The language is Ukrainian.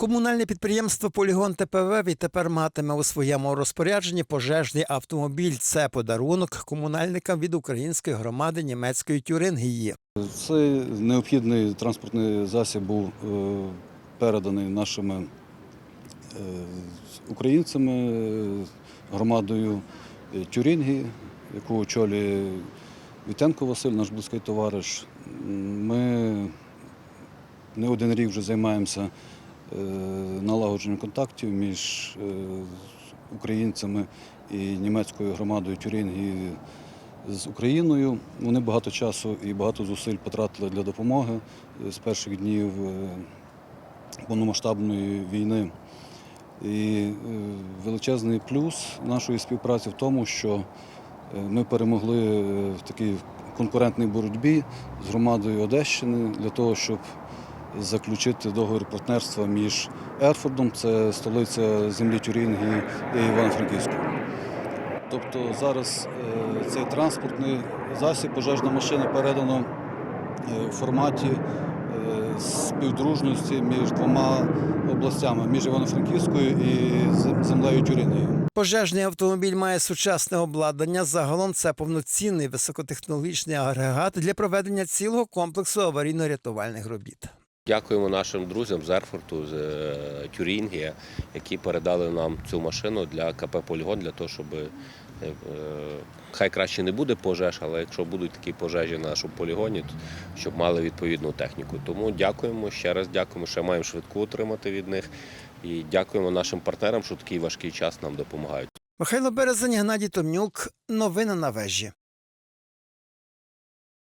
Комунальне підприємство Полігон ТПВ відтепер матиме у своєму розпорядженні пожежний автомобіль. Це подарунок комунальникам від української громади німецької Тюрингії. Цей необхідний транспортний засіб був е, переданий нашими е, українцями, е, громадою Тюрінгі, яку очолює Вітенко Василь, наш близький товариш. Ми не один рік вже займаємося е, налагодженням контактів між е, українцями і німецькою громадою Тюрінгі з Україною. Вони багато часу і багато зусиль потратили для допомоги з перших днів е, повномасштабної війни. І е, величезний плюс нашої співпраці в тому, що е, ми перемогли е, в такій конкурентній боротьбі з громадою Одещини для того, щоб заключити договір партнерства між Ерфордом, це столиця землі Тюрінги і Івано-Франківськом. Тобто зараз е, цей транспортний засіб, пожежна машина передано е, в форматі е, співдружності між двома областями, між Івано-Франківською і землею Тюрінею. Пожежний автомобіль має сучасне обладнання. Загалом це повноцінний високотехнологічний агрегат для проведення цілого комплексу аварійно-рятувальних робіт. Дякуємо нашим друзям з Ерфорту, з е, Тюрінгія, які передали нам цю машину для КП Полігон, для того, щоб е, е, хай краще не буде пожеж, але якщо будуть такі пожежі на нашому полігоні, то щоб мали відповідну техніку. Тому дякуємо, ще раз дякуємо, ще маємо швидку отримати від них. І дякуємо нашим партнерам, що такий важкий час нам допомагають. Михайло Березень, Геннадій Томнюк. Новини на вежі.